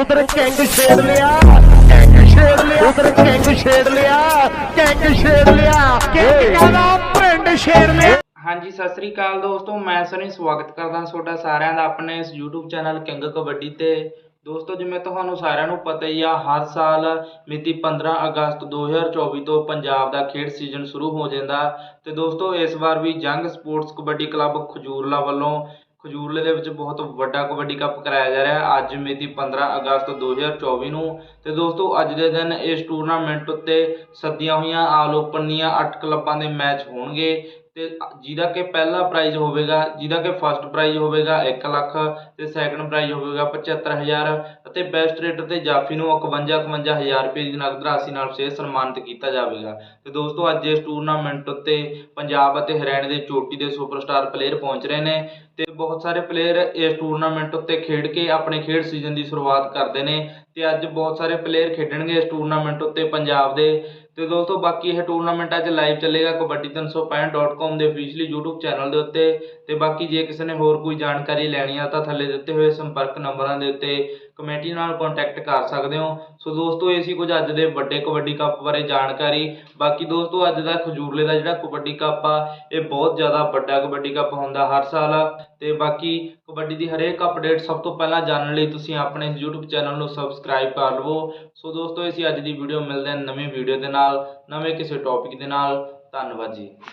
ਉਧਰ ਕਿੰਗ ਛੇੜ ਲਿਆ। ਕਿੰਗ ਛੇੜ ਲਿਆ। ਉਧਰ ਕਿੰਗ ਛੇੜ ਲਿਆ। ਕਿੰਗ ਛੇੜ ਲਿਆ। ਕਿੰਗ ਕਹਿੰਦਾ ਪਿੰਡ ਛੇੜ ਲਿਆ। ਹਾਂਜੀ ਸਤਿ ਸ੍ਰੀ ਅਕਾਲ ਦੋਸਤੋ। ਮੈਂ ਸਨੀ ਸਵਾਗਤ ਕਰਦਾ ਤੁਹਾਡਾ ਸਾਰਿਆਂ ਦਾ ਆਪਣੇ ਇਸ YouTube ਚੈਨਲ ਕਿੰਗ ਕਬੱਡੀ ਤੇ। ਦੋਸਤੋ ਜਿਵੇਂ ਤੁਹਾਨੂੰ ਸਾਰਿਆਂ ਨੂੰ ਪਤਾ ਹੀ ਆ ਹਰ ਸਾਲ ਮਿਤੀ 15 ਅਗਸਤ 2024 ਤੋਂ ਪੰਜਾਬ ਦਾ ਖੇਡ ਸੀਜ਼ਨ ਸ਼ੁਰੂ ਹੋ ਜਾਂਦਾ। ਤੇ ਦੋਸਤੋ ਇਸ ਵਾਰ ਵੀ ਜੰਗ ਸਪੋਰਟਸ ਕਬੱਡੀ ਕਲੱਬ ਖਜੂਰਲਾ ਵੱਲੋਂ ਖਜੂਰਲੇ ਦੇ ਵਿੱਚ ਬਹੁਤ ਵੱਡਾ ਕਬੱਡੀ ਕੱਪ ਕਰਾਇਆ ਜਾ ਰਿਹਾ ਹੈ। ਅੱਜ ਮਿਤੀ 15 ਅਗਸਤ 2024 ਨੂੰ। ਤੇ ਦੋਸਤੋ, ਅੱਜ ਦੇ ਦਿਨ ਇਸ ਟੂਰਨਾਮੈਂਟ ਉੱਤੇ ਸੱਦੀਆਂ ਹੋਈਆਂ, ਆਲ ਓਪਨ ਦੀਆਂ 8 ਕਲੱਬਾਂ ਦੇ ਮੈਚ ਹੋਣਗੇ। ਤੇ ਜਿਹਦਾ ਕਿ ਪਹਿਲਾ ਪ੍ਰਾਈਜ਼ ਹੋਵੇਗਾ, ਜਿਹਦਾ ਕਿ ਫਸਟ ਪ੍ਰਾਈਜ਼ ਹੋਵੇਗਾ 1 ਲੱਖ ਤੇ ਸੈਕੰਡ ਪ੍ਰਾਈਜ਼ ਹੋਵੇਗਾ 75000 ਅਤੇ ਬੈਸਟ ਰੇਡਰ ਤੇ ਜਾਫੀ ਨੂੰ 51 51000 ਰੁਪਏ ਦੀ ਨਗਦ ਰਾਸ਼ੀ ਨਾਲ ਵਿਸ਼ੇਸ਼ ਸਨਮਾਨਿਤ ਕੀਤਾ ਜਾਵੇਗਾ। ਤੇ ਦੋਸਤੋ, ਅੱਜ ਇਸ ਟੂਰਨਾਮੈਂਟ ਉੱਤੇ ਪੰਜਾਬ ਅਤੇ ਹਰਿਆਣਾ ਦੇ ਚੋਟੀ ਦੇ ਸੁਪਰਸਟਾਰ ਪਲੇਅਰ ਪਹੁੰਚ ਰਹੇ ਨੇ ਤੇ ਬਹੁਤ ਸਾਰੇ ਪਲੇਅਰ ਇਸ ਟੂਰਨਾਮੈਂਟ ਉੱਤੇ ਖੇਡ ਕੇ ਆਪਣੇ ਖੇਡ ਸੀਜ਼ਨ ਦੀ ਸ਼ੁਰੂਆਤ ਕਰਦੇ ਨੇ ਤੇ ਅੱਜ ਬਹੁਤ ਸਾਰੇ ਪਲੇਅਰ ਖੇਡਣਗੇ ਇਸ ਟੂਰਨਾਮੈਂਟ ਉੱਤੇ ਪੰਜਾਬ ਦੇ। ਤੇ ਦੋਸਤੋ, ਬਾਕੀ ਇਹ ਟੂਰਨਾਮੈਂਟ ਅੱਜ ਲਾਈਵ ਚੱਲੇਗਾ ਕਬੱਡੀ 365.com ਦੇ ਅਫੀਸ਼ੀਅਲੀ YouTube ਚੈਨਲ ਦੇ ਉੱਤੇ ਤੇ ਬਾਕੀ ਜੇ ਕਿਸੇ ਨੇ ਹੋਰ ਕੋਈ ਜਾਣਕਾਰੀ ਲੈਣੀ ਆ ਤਾਂ ਥੱਲੇ ਦਿੱਤੇ ਹੋਏ ਸੰਪਰਕ ਨੰਬਰਾਂ ਦੇ ਉੱਤੇ ਕਮੇਟੀ ਨਾਲ ਕੰਟੈਕਟ ਕਰ ਸਕਦੇ ਹੋ। ਸੋ ਦੋਸਤੋ, ਇਹ ਸੀ ਕੁਝ ਅੱਜ ਦੇ ਵੱਡੇ ਕਬੱਡੀ ਕੱਪ ਬਾਰੇ ਜਾਣਕਾਰੀ। ਬਾਕੀ ਦੋਸਤੋ, ਅੱਜ ਦਾ ਖਜੂਰਲੇ ਦਾ ਜਿਹੜਾ ਕਬੱਡੀ ਕੱਪ ਆ, ਇਹ ਬਹੁਤ ਜ਼ਿਆਦਾ ਵੱਡਾ ਕਬੱਡੀ ਕੱਪ ਹੁੰਦਾ ਹਰ ਸਾਲ। ਤੇ ਬਾਕੀ ਕਬੱਡੀ ਦੀ ਹਰੇਕ ਅਪਡੇਟ ਸਭ ਤੋਂ ਪਹਿਲਾਂ ਜਾਣਨ ਲਈ ਤੁਸੀਂ ਆਪਣੇ ਇਸ YouTube ਚੈਨਲ ਨੂੰ ਸਬਸਕ੍ਰਾਈਬ ਕਰ ਲਵੋ। ਸੋ ਦੋਸਤੋ, ਇਹ ਸੀ ਅੱਜ ਦੀ ਵੀਡੀਓ ਮਿਲਦੇ ਹਾਂ ਨਵੀਂ ਵੀਡੀਓ ਦੇ ਨਾਲ, ਨਵੇਂ ਕਿਸੇ ਟੌਪਿਕ ਦੇ ਨਾਲ। ਧੰਨਵਾਦ ਜੀ।